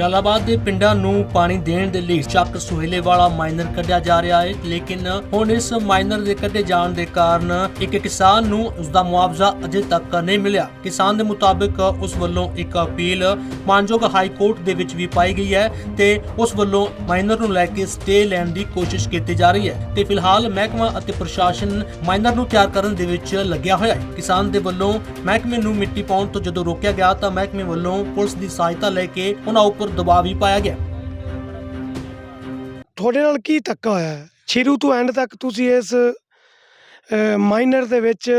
ਜਲਾਲਾਬਾਦ ਦੇ ਪਿੰਡਾਂ ਨੂੰ ਪਾਣੀ ਦੇਣ ਦੇ ਲਈ ਚੱਕ ਸੁਹੇਲੇ ਵਾਲਾ ਮਾਈਨਰ ਕੱਢਿਆ ਜਾ ਰਿਹਾ ਹੈ, ਲੇਕਿਨ ਹੁਣ ਇਸ ਮਾਈਨਰ ਦੇ ਕੱਢੇ ਜਾਣ ਦੇ ਕਾਰਨ ਇੱਕ ਕਿਸਾਨ ਨੂੰ ਉਸ ਦਾ ਮੁਆਵਜ਼ਾ ਅਜੇ ਤੱਕ ਨਹੀਂ ਮਿਲਿਆ। ਕਿਸਾਨ ਦੇ ਮੁਤਾਬਕ ਉਸ ਵੱਲੋਂ ਇੱਕ ਅਪੀਲ ਮਾਨਯੋਗ ਹਾਈ ਕੋਰਟ ਦੇ ਵਿੱਚ ਵੀ ਪਾਈ ਗਈ ਹੈ ਤੇ ਉਸ ਵੱਲੋਂ ਮਾਈਨਰ ਨੂੰ ਲੈ ਕੇ ਸਟੇ ਲੈਣ ਦੀ ਕੋਸ਼ਿਸ਼ ਕੀਤੀ ਜਾ ਰਹੀ ਹੈ। ਤੇ ਫਿਲਹਾਲ ਮਹਿਕਮਾ ਅਤੇ ਪ੍ਰਸ਼ਾਸਨ ਮਾਈਨਰ ਨੂੰ ਤਿਆਰ ਕਰਨ ਦੇ ਵਿੱਚ ਲੱਗਿਆ ਹੋਇਆ ਹੈ। ਕਿਸਾਨ ਦੇ ਵੱਲੋਂ ਮਹਿਕਮੇ ਨੂੰ ਮਿੱਟੀ ਪਾਉਣ ਤੋਂ ਜਦੋਂ ਰੋਕਿਆ ਗਿਆ ਤਾਂ ਮਹਿਕਮੇ ਵੱਲੋਂ ਪੁਲਿਸ ਦੀ ਸਹਾਇਤਾ ਲੈ ਕੇ ਉਹਨਾਂ ਉੱਪਰ ਦਬਾਅ ਵੀ ਪਾਇਆ ਗਿਆ। ਤੁਹਾਡੇ ਨਾਲ ਕੀ ਧੱਕਾ ਹੋਇਆ? ਹੈ ਸ਼ੁਰੂ ਤੋਂ ਐਂਡ ਤੱਕ ਤੁਸੀਂ ਇਸ ਮਾਈਨਰ ਦੇ ਵਿੱਚ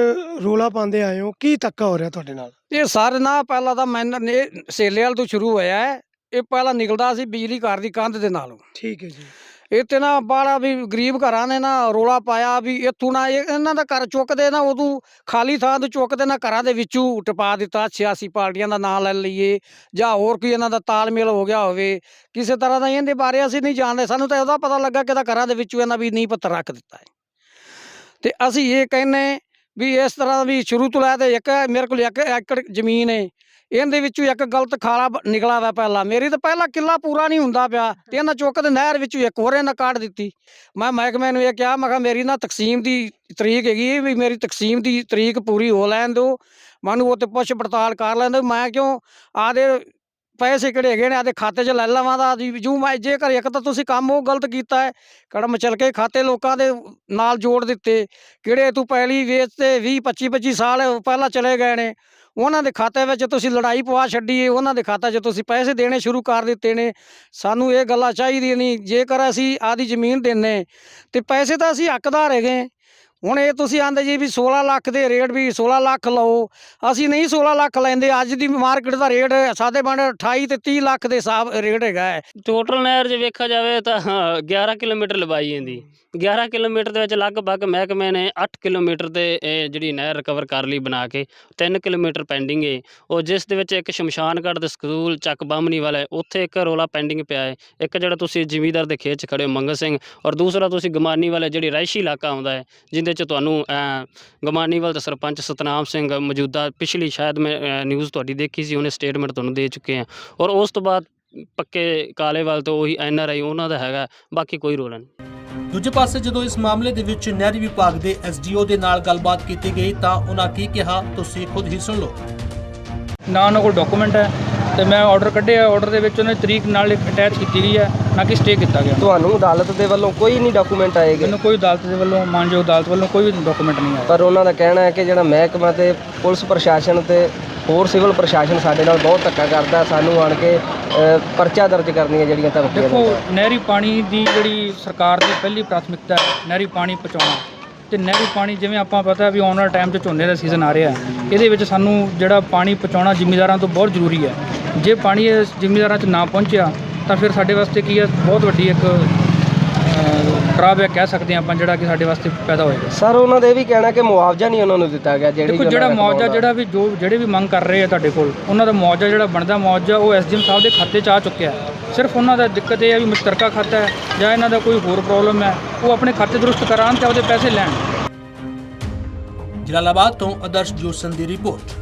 ਰੋਲਾ ਪਾਉਂਦੇ ਆਏ ਹੋ। ਕੀ ਧੱਕਾ ਹੋ ਰਿਹਾ ਤੁਹਾਡੇ ਨਾਲ? ਇਹ ਸਰ ਨਾ ਪਹਿਲਾਂ ਤਾਂ ਮੈਂ ਨੇ ਸੇਲੇ ਵਾਲ ਤੋਂ ਸ਼ੁਰੂ ਹੋਇਆ ਹੈ। ਇਹ ਪਹਿਲਾਂ ਨਿਕਲਦਾ ਸੀ ਬਿਜਲੀ ਘਰ ਦੀ ਕੰਧ ਦੇ ਨਾਲੋਂ। ਠੀਕ ਹੈ ਜੀ। ਇਹ ਤੇ ਨਾ ਬਾੜਾ ਵੀ ਗਰੀਬ ਘਰਾਂ ਨੇ ਨਾ ਰੋਲਾ ਪਾਇਆ ਵੀ ਇੱਥੋਂ ਨਾ ਇਹ- ਇਹਨਾਂ ਦਾ ਘਰ ਚੁੱਕਦੇ ਨਾ ਉਦੋਂ ਖਾਲੀ ਥਾਂ ਤੋਂ ਚੁੱਕਦੇ ਨਾ ਘਰਾਂ ਦੇ ਵਿੱਚੋਂ ਟਪਾ ਦਿੱਤਾ, ਸਿਆਸੀ ਪਾਰਟੀਆਂ ਦਾ ਨਾਂ ਲੈ ਲਈਏ ਜਾਂ ਹੋਰ ਕੋਈ ਇਹਨਾਂ ਦਾ ਤਾਲਮੇਲ ਹੋ ਗਿਆ ਹੋਵੇ, ਕਿਸੇ ਤਰ੍ਹਾਂ ਦਾ ਇਹਦੇ ਬਾਰੇ ਅਸੀਂ ਨਹੀਂ ਜਾਣਦੇ, ਸਾਨੂੰ ਤਾਂ ਉਹਦਾ ਪਤਾ ਲੱਗਾ ਕਿ ਇਹਦਾ ਘਰਾਂ ਦੇ ਵਿੱਚੋਂ ਇਹਨਾਂ ਵੀ ਨੀਂਹ ਪੱਥਰ ਰੱਖ ਦਿੱਤਾ ਹੈ। ਤੇ ਅਸੀਂ ਇਹ ਕਹਿੰਨੇ ਵੀ ਇਸ ਤਰ੍ਹਾਂ ਵੀ ਸ਼ੁਰੂ ਤੋਂ ਲੈ ਤੇ ਇੱਕ ਮੇਰੇ ਕੋਲ ਇੱਕ ਏਕੜ ਜ਼ਮੀਨ ਹੈ ਇਹਦੇ ਵਿੱਚੋਂ ਇੱਕ ਗਲਤ ਖਾਲਾ ਬ- ਨਿਕਲਾ ਵਾ ਪਹਿਲਾਂ। ਮੇਰੀ ਤਾਂ ਪਹਿਲਾਂ ਕਿੱਲਾ ਪੂਰਾ ਨਹੀਂ ਹੁੰਦਾ ਪਿਆ। ਤੇ ਇਹਨਾਂ ਚੁੱਕ ਦੇ ਨਹਿਰ ਵਿੱਚੋਂ ਇੱਕ ਹੋਰ ਇਹਨਾਂ ਕੱਢ ਦਿੱਤੀ। ਮੈਂ ਮਹਿਕਮੇ ਨੂੰ ਇਹ ਕਿਹਾ, ਮੈਂ ਕਿਹਾ, ਮੇਰੀ ਨਾ ਤਕਸੀਮ ਦੀ ਤਰੀਕ ਹੈਗੀ ਵੀ ਮੇਰੀ ਤਕਸੀਮ ਦੀ ਤਰੀਕ ਪੂਰੀ ਹੋ ਲੈਣ ਦਿਓ। ਮੈਨੂੰ ਉਹ ਤੇ ਪੁੱਛ ਪੜਤਾਲ ਕਰ ਲੈਣ ਦਿਓ। ਮੈਂ ਕਿਉਂ ਆਦੇ ਪੈਸੇ ਕਿਹੜੇ ਹੈਗੇ ਨੇ ਆਦੇ ਖਾਤੇ 'ਚ ਲੈ ਲਵਾਂ ਦਾ ਜੀ ਜੂ ਮੈਂ ਜੇਕਰ ਇੱਕ ਤਾਂ ਤੁਸੀਂ ਕੰਮ ਉਹ ਗਲਤ ਕੀਤਾ ਹੈ, ਕੜਮ ਚਲ ਕੇ ਖਾਤੇ ਲੋਕਾਂ ਦੇ ਨਾਲ ਜੋੜ ਦਿੱਤੇ, ਕਿਹੜੇ ਤੂੰ ਪਹਿਲੀ ਵੇਚ ਤੇ 20 25 25 ਸਾਲ ਪਹਿਲਾਂ ਚਲੇ ਗਏ ਨੇ, ਉਹਨਾਂ ਦੇ ਖਾਤੇ ਵਿੱਚ ਤੁਸੀਂ ਲੜਾਈ ਪਵਾ ਛੱਡੀ ਉਹਨਾਂ ਦੇ ਖਾਤਾ 'ਚ ਤੁਸੀਂ ਪੈਸੇ ਦੇਣੇ ਸ਼ੁਰੂ ਕਰ ਦਿੱਤੇ ਨੇ, ਸਾਨੂੰ ਇਹ ਗੱਲਾਂ ਚਾਹੀਦੀਆਂ ਨਹੀਂ ਜੇਕਰ ਅਸੀਂ ਆਦੀ ਜ਼ਮੀਨ ਦਿੰਨੇ, ਤੇ ਪੈਸੇ ਤਾਂ ਅਸੀਂ ਹੱਕਦਾਰ ਹੈਗੇ। ਹੁਣ ਇਹ ਤੁਸੀਂ ਆਂਦੇ ਜੀ ਵੀ 16 ਲੱਖ ਦੇ ਰੇਟ ਵੀ 16 ਲੱਖ ਲਓ। ਅਸੀਂ ਨਹੀਂ 16 ਲੱਖ ਲੈਂਦੇ, ਅੱਜ ਦੀ ਮਾਰਕੀਟ ਦਾ ਰੇਟ ਸਾਡੇ ਬਣ 28 ਤੇ 30 ਲੱਖ ਦੇ ਹਿਸਾਬ ਰੇਟ ਹੈਗਾ ਟੋਟਲ ਨਹਿਰ ਜੇ ਵੇਖਿਆ ਜਾਵੇ ਤਾਂ 11 ਕਿਲੋਮੀਟਰ ਲੰਬਾਈ ਇਹਦੀ। 11 ਕਿਲੋਮੀਟਰ ਦੇ ਵਿੱਚ ਲਗਭਗ ਮਹਿਕਮੇ ਨੇ 8 ਕਿਲੋਮੀਟਰ ਤੇ ਇਹ ਜਿਹੜੀ ਨਹਿਰ ਰਿਕਵਰ ਕਰ ਲਈ ਬਣਾ ਕੇ 3 ਕਿਲੋਮੀਟਰ ਪੈਂਡਿੰਗ ਏ ਉਹ ਜਿਸ ਦੇ ਵਿੱਚ ਇੱਕ ਸ਼ਮਸ਼ਾਨ ਦੇ ਸਕੂਲ ਚੱਕ ਬਾਮਣੀ ਵਾਲਾ ਉੱਥੇ ਇੱਕ ਰੋਲਾ ਪੈਂਡਿੰਗ ਪਿਆ ਹੈ। ਇੱਕ ਜਿਹੜਾ ਤੁਸੀਂ ਜ਼ਿਮੀਦਾਰ ਦੇ ਖੇਤ 'ਚ ਖੜੇ ਹੋ, ਮੰਗਲ ਸਿੰਘ, ਔਰ ਦੂਸਰਾ ਤੁਸੀਂ ਗਮਾਨੀ ਵਾਲਾ ਜਿਹੜੀ ਰਾਇਸ਼ੀ ਇਲਾਕਾ ਆਉਂਦਾ ਹੈ, ਜਿੰਦੇ 'ਚ ਤੁਹਾਨੂੰ ਗਮਾਨੀਵਾਲ ਦਾ ਸਰਪੰਚ ਸਤਨਾਮ ਸਿੰਘ ਮੌਜੂਦਾ ਪਿਛਲੀ ਸ਼ਾਇਦ ਮੈਂ ਨਿਊਜ਼ ਤੁਹਾਡੀ ਦੇਖੀ ਸੀ ਉਹਨੇ ਸਟੇਟਮੈਂਟ ਤੁਹਾਨੂੰ ਦੇ ਚੁੱਕੇ ਆ। ਔਰ ਉਸ ਤੋਂ ਬਾਅਦ ਪੱਕੇ ਕਾਲੇਵਾਲ ਤੋਂ ਉਹੀ ਐਨ ਆਰ ਆਈ ਉਹਨਾਂ ਦਾ ਹੈਗਾ ਬਾਕੀ ਕੋਈ ਰੋਲ ਨਹੀਂ। ਦੂਜੇ ਪਾਸੇ ਜਦੋਂ ਇਸ ਮਾਮਲੇ ਦੇ ਵਿੱਚ ਨਹਿਰੀ ਵਿਭਾਗ ਦੇ ਐਸਡੀਓ ਦੇ ਨਾਲ ਗੱਲਬਾਤ ਕੀਤੀ ਗਈ ਤਾਂ ਉਹਨਾਂ ਕੀ ਕਿਹਾ ਤੁਸੀਂ ਖੁਦ ਹੀ ਸੁਣ ਲਓ। ਨਾ ਉਹਨਾਂ ਕੋਲ ਡਾਕੂਮੈਂਟ ਹੈ ਤੇ ਮੈਂ ਆਰਡਰ ਕੱਢਿਆ ਆਰਡਰ ਦੇ ਵਿੱਚ ਉਹਨੇ ਤਰੀਕ ਨਾਲ ਅਟੈਚ ਕੀਤੀ ਗਈ ਹੈ। ਨਾ ਕਿ ਸਟੇ ਕੀਤਾ ਗਿਆ। ਤੁਹਾਨੂੰ ਅਦਾਲਤ ਦੇ ਵੱਲੋਂ ਕੋਈ ਨਹੀਂ ਡਾਕੂਮੈਂਟ ਆਏਗੇ? ਮੈਨੂੰ ਕੋਈ ਅਦਾਲਤ ਦੇ ਵੱਲੋਂ ਮਾਨਯੋਗ ਅਦਾਲਤ ਵੱਲੋਂ ਕੋਈ ਵੀ ਡਾਕੂਮੈਂਟ ਨਹੀਂ ਆਇਆ। ਪਰ ਉਹਨਾਂ ਦਾ ਕਹਿਣਾ ਹੈ ਕਿ ਜਿਹੜਾ ਮਹਿਕਮਾ ਤੇ ਪੁਲਿਸ ਪ੍ਰਸ਼ਾਸਨ ਤੇ ਹੋਰ ਸਿਵਲ ਪ੍ਰਸ਼ਾਸਨ ਸਾਡੇ ਨਾਲ ਬਹੁਤ ਧੱਕਾ ਕਰਦਾ ਸਾਨੂੰ ਆਣ ਕੇ ਅ, ਪਰਚਾ ਦਰਜ ਕਰਨੀਆਂ ਜਿਹੜੀਆਂ ਧਮਕੀਆਂ ਦੇਖੋ ਦਿੰਦਾ ਨਹਿਰੀ ਪਾਣੀ ਦੀ ਜਿਹੜੀ ਸਰਕਾਰ ਦੀ ਪਹਿਲੀ ਪ੍ਰਾਥਮਿਕਤਾ ਹੈ ਨਹਿਰੀ ਪਾਣੀ ਪਹੁੰਚਾਉਣਾ। ਤੇ ਨਹਿਰੀ ਪਾਣੀ ਜਿਵੇਂ ਆਪਾਂ ਪਤਾ ਵੀ ਆਉਣ ਵਾਲੇ ਟਾਈਮ 'ਚ ਝੋਨੇ ਦਾ ਸੀਜ਼ਨ ਆ ਰਿਹਾ ਹੈ ਇਹਦੇ ਵਿੱਚ ਸਾਨੂੰ ਜਿਹੜਾ ਪਾਣੀ ਪਹੁੰਚਾਉਣਾ ਜ਼ਿਮੀਂਦਾਰਾਂ ਤੋਂ ਬਹੁਤ ਜ਼ਰੂਰੀ ਹੈ। ਜੇ ਪਾਣੀ ਜ਼ਿਮੀਂਦਾਰਾਂ 'ਚ ਨਾ ਪਹੁੰਚਿਆ ਤਾਂ ਫਿਰ ਸਾਡੇ ਵਾਸਤੇ ਕੀ ਹੈ ਬਹੁਤ ਵੱਡੀ ਇੱਕ ਡਰਾਬੈਕ ਕਹਿ ਸਕਦੇ ਹਾਂ ਆਪਾਂ ਜਿਹੜਾ ਕਿ ਸਾਡੇ ਵਾਸਤੇ ਪੈਦਾ ਹੋਏਗਾ। ਸਰ ਉਹਨਾਂ ਦੇ ਇਹ ਵੀ ਕਹਿਣਾ ਕਿ ਮੁਆਵਜ਼ਾ ਨਹੀਂ ਉਹਨਾਂ ਨੂੰ ਦਿੱਤਾ ਗਿਆ ਜਿਹੜੀ ਦੇਖੋ ਜਿਹੜਾ ਮੁਆਵਜ਼ਾ। ਜਿਹੜਾ ਵੀ ਜੋ ਜਿਹੜੇ ਵੀ ਮੰਗ ਕਰ ਰਹੇ ਆ ਤੁਹਾਡੇ ਕੋਲ ਉਹਨਾਂ ਦਾ ਮੁਆਵਜ਼ਾ ਜਿਹੜਾ ਬਣਦਾ ਮੁਆਵਜ਼ਾ ਉਹ ਐਸਡੀਐਮ ਸਾਹਿਬ ਦੇ ਖਾਤੇ 'ਚ ਆ ਚੁੱਕਿਆ ਹੈ। ਸਿਰਫ ਉਹਨਾਂ ਦਾ ਦਿੱਕਤ ਇਹ ਹੈ ਵੀ ਮੁਸ਼ਤਰਕਾ ਖਾਤਾ ਹੈ ਜਾਂ ਇਹਨਾਂ ਦਾ ਕੋਈ ਹੋਰ ਪ੍ਰੋਬਲਮ ਹੈ ਉਹ ਆਪਣੇ ਖਾਤੇ ਦਰੁਸਤ ਕਰਾਉਣ ਤੇ ਉਹਦੇ ਪੈਸੇ ਲੈਣ। ਜਲਾਲਾਬਾਦ ਤੋਂ ਆਦਰਸ਼ ਜੋਸਨ ਦੀ ਰਿਪੋਰਟ।